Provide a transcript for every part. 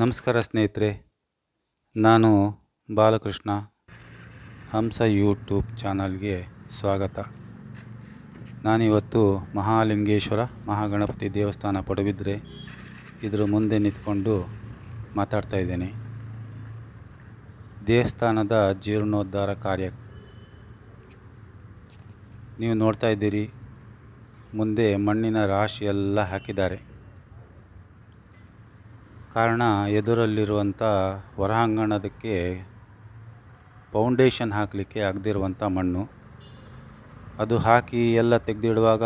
ನಮಸ್ಕಾರ ಸ್ನೇಹಿತರೆ, ನಾನು ಬಾಲಕೃಷ್ಣ, ಹಂಸ ಯೂಟ್ಯೂಬ್ ಚಾನಲ್ಗೆ ಸ್ವಾಗತ. ನಾನಿವತ್ತು ಮಹಾಲಿಂಗೇಶ್ವರ ಮಹಾಗಣಪತಿ ದೇವಸ್ಥಾನ ಪಡುಬಿದ್ರೆ ಇದರ ಮುಂದೆ ನಿಂತ್ಕೊಂಡು ಮಾತಾಡ್ತಾ ಇದ್ದೇನೆ. ದೇವಸ್ಥಾನದ ಜೀರ್ಣೋದ್ಧಾರ ಕಾರ್ಯ ನೀವು ನೋಡ್ತಾ ಇದ್ದೀರಿ, ಮುಂದೆ ಮಣ್ಣಿನ ರಾಶಿ ಎಲ್ಲ ಹಾಕಿದ್ದಾರೆ. ಕಾರಣ ಎದುರಲ್ಲಿರುವಂಥ ಹೊರಾಂಗಣದಕ್ಕೆ ಫೌಂಡೇಶನ್ ಹಾಕಲಿಕ್ಕೆ ಆಗದಿರುವಂಥ ಮಣ್ಣು. ಅದು ಹಾಕಿ ಎಲ್ಲ ತೆಗೆದಿಡುವಾಗ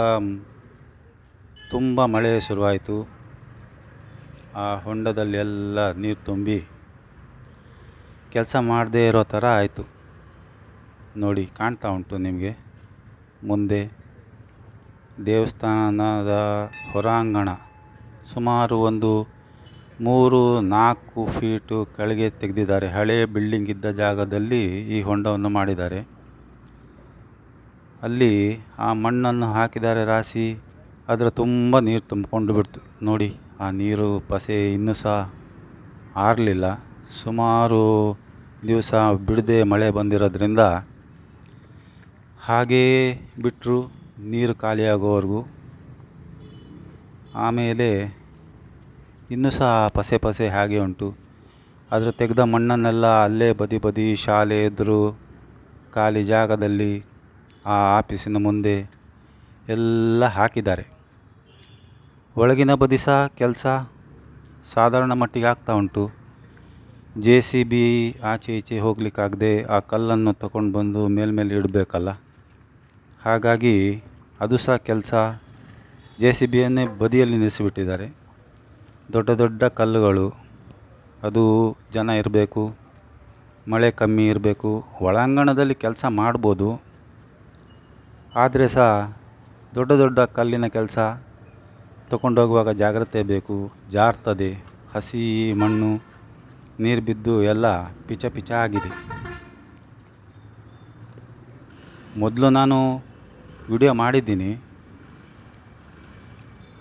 ತುಂಬ ಮಳೆ ಶುರುವಾಯಿತು. ಆ ಹೊಂಡದಲ್ಲಿ ಎಲ್ಲ ನೀರು ತುಂಬಿ ಕೆಲಸ ಮಾಡದೇ ಇರೋ ಥರ ಆಯಿತು. ನೋಡಿ, ಕಾಣ್ತಾ ಉಂಟು ನಿಮಗೆ. ಮುಂದೆ ದೇವಸ್ಥಾನದ ಹೊರಾಂಗಣ, ಸುಮಾರು ಒಂದು ಮೂರು, ನಾಲ್ಕು ಫೀಟು ಕೆಳಗೆ ತೆಗೆದಿದ್ದಾರೆ. ಹಳೆಯ ಬಿಲ್ಡಿಂಗ್ ಇದ್ದ ಜಾಗದಲ್ಲಿ ಈ ಹೊಂಡವನ್ನು ಮಾಡಿದ್ದಾರೆ. ಅಲ್ಲಿ ಆ ಮಣ್ಣನ್ನು ಹಾಕಿದ್ದಾರೆ ರಾಶಿ. ಅದರ ತುಂಬ ನೀರು ತುಂಬಿಕೊಂಡು ಬಿಡ್ತು. ನೋಡಿ, ಆ ನೀರು ಪಸೆ ಇನ್ನೂ ಸಹ ಆರಲಿಲ್ಲ. ಸುಮಾರು ದಿವಸ ಬಿಡದೆ ಮಳೆ ಬಂದಿರೋದ್ರಿಂದ ಹಾಗೇ ಬಿಟ್ಟರು ನೀರು ಖಾಲಿಯಾಗೋವರೆಗೂ. ಆಮೇಲೆ ಇನ್ನೂ ಸಹ ಪಸೆ ಪಸೆ ಹಾಗೆ ಉಂಟು? ಅದರ ತೆಗೆದ ಮಣ್ಣನ್ನೆಲ್ಲ ಅಲ್ಲೇ ಬದಿ ಬದಿ ಶಾಲೆ ಎದುರು ಖಾಲಿ ಜಾಗದಲ್ಲಿ ಆ ಆಫೀಸಿನ ಮುಂದೆ ಎಲ್ಲ ಹಾಕಿದ್ದಾರೆ. ಒಳಗಿನ ಬದಿ ಸಹ ಕೆಲಸ ಸಾಧಾರಣ ಮಟ್ಟಿಗೆ ಆಗ್ತಾ ಉಂಟು. ಜೆ ಸಿ ಬಿ ಆಚೆ ಈಚೆ ಹೋಗಲಿಕ್ಕಾಗದೆ ಆ ಕಲ್ಲನ್ನು ತಗೊಂಡು ಬಂದು ಮೇಲ್ಮೇಲೆ ಇಡಬೇಕಲ್ಲ. ಹಾಗಾಗಿ ಅದು ಸಹ ಕೆಲಸ ಜೆ ಸಿ ಬಿಯನ್ನೇ ಬದಿಯಲ್ಲಿ ನಿಲ್ಲಿಸಿಬಿಟ್ಟಿದ್ದಾರೆ. ದೊಡ್ಡ ದೊಡ್ಡ ಕಲ್ಲುಗಳು. ಅದು ಜನ ಇರಬೇಕು, ಮಳೆ ಕಮ್ಮಿ ಇರಬೇಕು, ಒಳಾಂಗಣದಲ್ಲಿ ಕೆಲಸ ಮಾಡ್ಬೋದು. ಆದರೆ ಸಹ ದೊಡ್ಡ ದೊಡ್ಡ ಕಲ್ಲಿನ ಕೆಲಸ ತಗೊಂಡೋಗುವಾಗ ಜಾಗ್ರತೆ ಬೇಕು, ಜಾರ್ತದೆ, ಹಸಿ ಮಣ್ಣು, ನೀರು ಬಿದ್ದು ಎಲ್ಲ ಪಿಚ ಪಿಚ ಆಗಿದೆ. ಮೊದಲು ನಾನು ವಿಡಿಯೋ ಮಾಡಿದ್ದೀನಿ.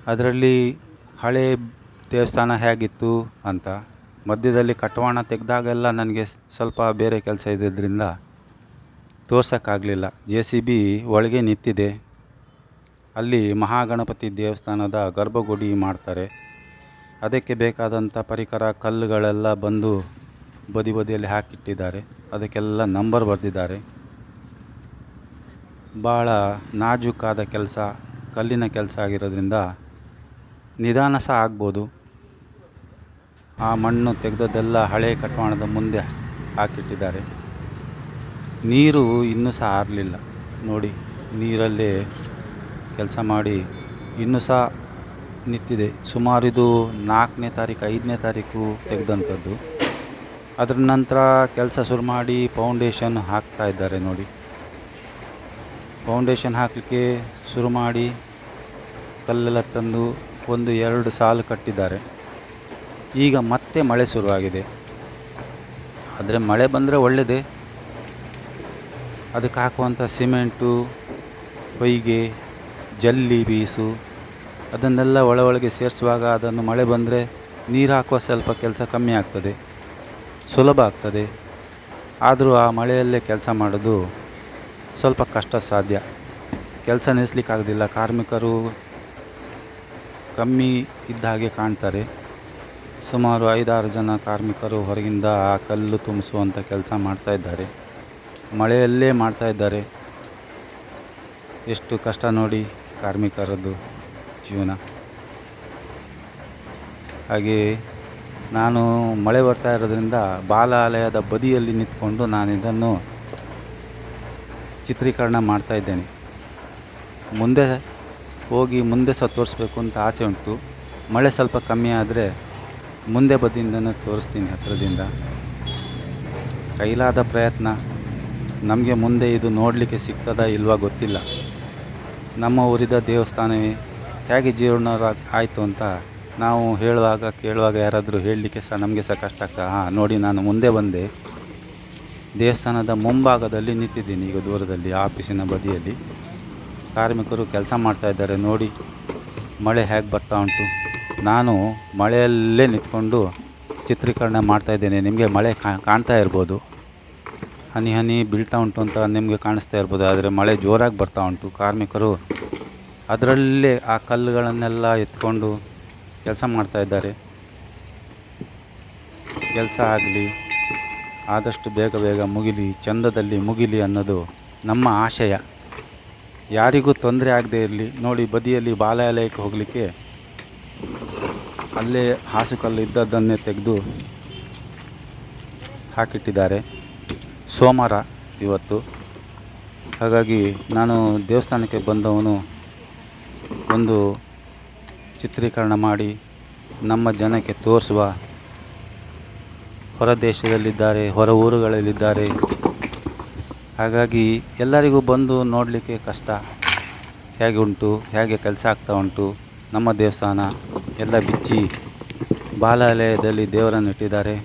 ಅದರಲ್ಲಿ ಹಳೆ ದೇವಸ್ಥಾನ ಹೇಗಿತ್ತು ಅಂತ. ಮಧ್ಯದಲ್ಲಿ ಕಟ್ಟವಾಣ ತೆಗೆದಾಗೆಲ್ಲ ನನಗೆ ಸ್ವಲ್ಪ ಬೇರೆ ಕೆಲಸ ಇದ್ದಿದ್ದರಿಂದ ತೋರ್ಸೋಕ್ಕಾಗಲಿಲ್ಲ. ಜೆ ಸಿ ಬಿ ಒಳಗೆ ನಿಂತಿದೆ. ಅಲ್ಲಿ ಮಹಾಗಣಪತಿ ದೇವಸ್ಥಾನದ ಗರ್ಭಗುಡಿ ಮಾಡ್ತಾರೆ. ಅದಕ್ಕೆ ಬೇಕಾದಂಥ ಪರಿಕರ, ಕಲ್ಲುಗಳೆಲ್ಲ ಬಂದು ಬದಿ ಬದಿಯಲ್ಲಿ ಹಾಕಿಟ್ಟಿದ್ದಾರೆ. ಅದಕ್ಕೆಲ್ಲ ನಂಬರ್ ಬರೆದಿದ್ದಾರೆ. ಭಾಳ ನಾಜೂಕಾದ ಕೆಲಸ, ಕಲ್ಲಿನ ಕೆಲಸ ಆಗಿರೋದ್ರಿಂದ ನಿಧಾನ ಸಹ ಆಗ್ಬೋದು. ಆ ಮಣ್ಣು ತೆಗೆದದ್ದೆಲ್ಲ ಹಳೆ ಕಟ್ವಾಣದ ಮುಂದೆ ಹಾಕಿಟ್ಟಿದ್ದಾರೆ. ನೀರು ಇನ್ನೂ ಸಹ ಆರಲಿಲ್ಲ. ನೋಡಿ, ನೀರಲ್ಲೇ ಕೆಲಸ ಮಾಡಿ ಇನ್ನೂ ಸಹ ನಿಂತಿದೆ. ಇದು ನಾಲ್ಕನೇ ತಾರೀಕು, ಐದನೇ ತಾರೀಕು ತೆಗೆದಂಥದ್ದು. ಅದರ ನಂತರ ಕೆಲಸ ಶುರು ಮಾಡಿ ಫೌಂಡೇಶನ್ ಹಾಕ್ತಾ ಇದ್ದಾರೆ ನೋಡಿ. ಫೌಂಡೇಶನ್ ಹಾಕಲಿಕ್ಕೆ ಶುರು ಮಾಡಿ ಕಲ್ಲೆಲ್ಲ ತಂದು ಒಂದು ಎರಡು ಸಾಲು ಕಟ್ಟಿದ್ದಾರೆ. ಈಗ ಮತ್ತೆ ಮಳೆ ಶುರುವಾಗಿದೆ. ಆದರೆ ಮಳೆ ಬಂದರೆ ಒಳ್ಳೆಯದೇ ಅದಕ್ಕೆ ಹಾಕುವಂಥ ಸಿಮೆಂಟು, ಹೊಯ್ಗೆ, ಜಲ್ಲಿ ಬೀಸು, ಅದನ್ನೆಲ್ಲ ಒಳ ಒಳಗೆ ಸೇರಿಸುವಾಗ ಅದನ್ನು ಮಳೆ ಬಂದರೆ ನೀರು ಹಾಕುವ ಸ್ವಲ್ಪ ಕೆಲಸ ಕಮ್ಮಿ ಆಗ್ತದೆ. ಸುಲಭ ಆಗ್ತದೆ. ಆದರೂ ಆ ಮಳೆಯಲ್ಲೇ ಕೆಲಸ ಮಾಡೋದು ಸ್ವಲ್ಪ ಕಷ್ಟ ಸಾಧ್ಯ. ಕೆಲಸ ನಿಲ್ಲಿಸ್ಲಿಕ್ಕಾಗೋದಿಲ್ಲ ಕಾರ್ಮಿಕರು ಕಮ್ಮಿ ಇದ್ದ ಹಾಗೆ ಕಾಣ್ತಾರೆ. ಸುಮಾರು ಐದಾರು ಜನ ಕಾರ್ಮಿಕರು ಹೊರಗಿಂದ ಆ ಕಲ್ಲು ತುಂಬಿಸುವಂಥ ಕೆಲಸ ಮಾಡ್ತಾ ಇದ್ದಾರೆ. ಮಳೆಯಲ್ಲೇ ಮಾಡ್ತಾ ಇದ್ದಾರೆ. ಎಷ್ಟು ಕಷ್ಟ ನೋಡಿ ಕಾರ್ಮಿಕರದ್ದು ಜೀವನ. ಹಾಗೆ ನಾನು ಮಳೆ ಬರ್ತಾ ಇರೋದ್ರಿಂದ ಬಾಲಾಲಯದ ಬದಿಯಲ್ಲಿ ನಿಂತ್ಕೊಂಡು ನಾನು ಇದನ್ನು ಚಿತ್ರೀಕರಣ ಮಾಡ್ತಾ ಇದ್ದೇನೆ. ಮುಂದೆ ಹೋಗಿ ಮುಂದೆ ಸಹ ತೋರಿಸ್ಬೇಕು ಅಂತ ಆಸೆ ಉಂಟು. ಮಳೆ ಸ್ವಲ್ಪ ಕಮ್ಮಿ ಆದರೆ ಮುಂದೆ ಬದಿಯಿಂದನೂ ತೋರಿಸ್ತೀನಿ ಹತ್ತಿರದಿಂದ. ಕೈಲಾದ ಪ್ರಯತ್ನ. ನಮಗೆ ಮುಂದೆ ಇದು ನೋಡಲಿಕ್ಕೆ ಸಿಗ್ತದಾ ಇಲ್ವಾ ಗೊತ್ತಿಲ್ಲ. ನಮ್ಮ ಊರಿದ ದೇವಸ್ಥಾನವೇ. ಹೇಗೆ ಜೀರ್ಣ ಆಯಿತು ಅಂತ ನಾವು ಹೇಳುವಾಗ ಕೇಳುವಾಗ ಯಾರಾದರೂ ಹೇಳಲಿಕ್ಕೆ ಸಹ ನಮಗೆ ಸಹ ಕಷ್ಟ ಆಗ್ತದೆ. ಹಾಂ, ನೋಡಿ ನಾನು ಮುಂದೆ ಬಂದೆ. ದೇವಸ್ಥಾನದ ಮುಂಭಾಗದಲ್ಲಿ ನಿಂತಿದ್ದೀನಿ ಈಗ ದೂರದಲ್ಲಿ, ಆಫೀಸಿನ ಬದಿಯಲ್ಲಿ. ಕಾರ್ಮಿಕರು ಕೆಲಸ ಮಾಡ್ತಾ ಇದ್ದಾರೆ. ನೋಡಿ, ಮಳೆ ಹೇಗೆ ಬರ್ತಾ ಉಂಟು. ನಾನು ಮಳೆಯಲ್ಲೇ ನಿಂತ್ಕೊಂಡು ಚಿತ್ರೀಕರಣ ಮಾಡ್ತಾಯಿದ್ದೇನೆ ನಿಮಗೆ ಮಳೆ ಕಾಣ್ತಾ ಇರ್ಬೋದು. ಹನಿ ಹನಿ ಬೀಳ್ತಾ ಉಂಟು ಅಂತ ನಿಮಗೆ ಕಾಣಿಸ್ತಾ ಇರ್ಬೋದು. ಆದರೆ ಮಳೆ ಜೋರಾಗಿ ಬರ್ತಾ ಉಂಟು. ಕಾರ್ಮಿಕರು ಅದರಲ್ಲೇ ಆ ಕಲ್ಲುಗಳನ್ನೆಲ್ಲ ಎತ್ಕೊಂಡು ಕೆಲಸ ಮಾಡ್ತಾಯಿದ್ದಾರೆ ಕೆಲಸ ಆಗಲಿ, ಆದಷ್ಟು ಬೇಗ ಬೇಗ ಮುಗಿಲಿ, ಚಂದದಲ್ಲಿ ಮುಗಿಲಿ ಅನ್ನೋದು ನಮ್ಮ ಆಶಯ. ಯಾರಿಗೂ ತೊಂದರೆ ಆಗದೇ ಇರಲಿ. ನೋಡಿ ಬದಿಯಲ್ಲಿ ಬಾಲಯಾಲಯಕ್ಕೆ ಹೋಗಲಿಕ್ಕೆ ಅಲ್ಲೇ ಹಾಸುಕಲ್ಲು ಇದ್ದದ್ದನ್ನೇ ತೆಗೆದು ಹಾಕಿಟ್ಟಿದ್ದಾರೆ. ಸೋಮವಾರ ಇವತ್ತು. ಹಾಗಾಗಿ ನಾನು ದೇವಸ್ಥಾನಕ್ಕೆ ಬಂದವನು ಒಂದು ಚಿತ್ರೀಕರಣ ಮಾಡಿ ನಮ್ಮ ಜನಕ್ಕೆ ತೋರಿಸುವ ಹೊರ ದೇಶದಲ್ಲಿದ್ದಾರೆ, ಹೊರ ಊರುಗಳಲ್ಲಿದ್ದಾರೆ. ಹಾಗಾಗಿ ಎಲ್ಲರಿಗೂ ಬಂದು ನೋಡಲಿಕ್ಕೆ ಕಷ್ಟ. ಹೇಗೆ ಉಂಟು, ಹೇಗೆ ಕೆಲಸ ಆಗ್ತಾ ಉಂಟು. ನಮ್ಮ ದೇವಸ್ಥಾನ ಎಲ್ಲ ಬಿಚ್ಚಿ ಬಾಲಾಲಯದಲ್ಲಿ ದೇವರನ್ನು ಇಟ್ಟಿದ್ದಾರೆ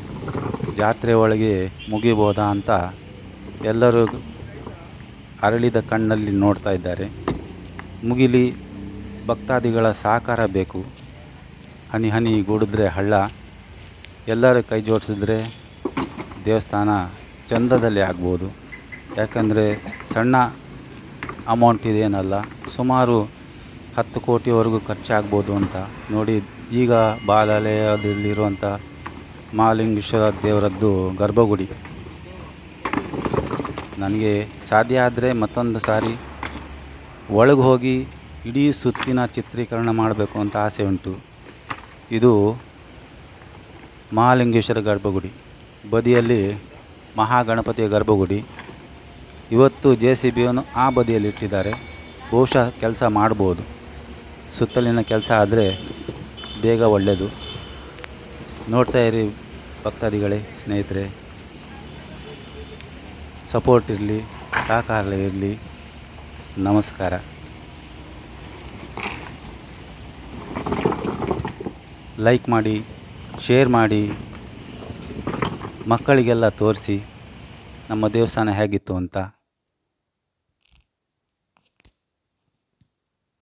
ಜಾತ್ರೆ ಒಳಗೆ ಮುಗಿಬೋದಾ ಅಂತ ಎಲ್ಲರೂ ಅರಳಿದ ಕಣ್ಣಲ್ಲಿ ನೋಡ್ತಾ ಇದ್ದಾರೆ. ಮುಗಿಲಿ, ಭಕ್ತಾದಿಗಳ ಸಹಕಾರ ಬೇಕು. ಹನಿ ಹನಿ ಗೂಡಿದ್ರೆ ಹಳ್ಳ. ಎಲ್ಲರೂ ಕೈ ಜೋಡಿಸಿದ್ರೆ ದೇವಸ್ಥಾನ ಚಂದದಲ್ಲಿ ಆಗ್ಬೋದು. ಯಾಕಂದರೆ ಸಣ್ಣ ಅಮೌಂಟ್ ಇದೇನಲ್ಲ, ಸುಮಾರು ಹತ್ತು ಕೋಟಿವರೆಗೂ ಖರ್ಚಾಗ್ಬೋದು ಅಂತ ನೋಡಿ, ಈಗ ಬಾಲಾಲಯದಲ್ಲಿರುವಂಥ ಮಹಾಲಿಂಗೇಶ್ವರ ದೇವರದ್ದು ಗರ್ಭಗುಡಿ. ನನಗೆ ಸಾಧ್ಯ ಆದರೆ ಮತ್ತೊಂದು ಸಾರಿ ಒಳಗೆ ಹೋಗಿ ಇಡೀ ಸುತ್ತಿನ ಚಿತ್ರೀಕರಣ ಮಾಡಬೇಕು ಅಂತ ಆಸೆ ಉಂಟು. ಇದು ಮಹಾಲಿಂಗೇಶ್ವರ ಗರ್ಭಗುಡಿ. ಬದಿಯಲ್ಲಿ ಮಹಾಗಣಪತಿಯ ಗರ್ಭಗುಡಿ. ಇವತ್ತು ಜೆ ಸಿ ಬಿಯನ್ನು ಆ ಬದಿಯಲ್ಲಿ ಇಟ್ಟಿದ್ದಾರೆ. ಬಹುಶಃ ಕೆಲಸ ಮಾಡ್ಬೋದು. ಸುತ್ತಲಿನ ಕೆಲಸ ಆದರೆ ಬೇಗ ಒಳ್ಳೆಯದು ನೋಡ್ತಾ ಇರಿ ಭಕ್ತಾದಿಗಳೇ, ಸ್ನೇಹಿತರೆ. ಸಪೋರ್ಟ್ ಇರಲಿ, ಸಹಕಾರ ಇರಲಿ. ನಮಸ್ಕಾರ. ಲೈಕ್ ಮಾಡಿ, ಶೇರ್ ಮಾಡಿ, ಮಕ್ಕಳಿಗೆಲ್ಲ ತೋರಿಸಿ, ನಮ್ಮ ದೇವಸ್ಥಾನ ಹೇಗಿತ್ತು ಅಂತ.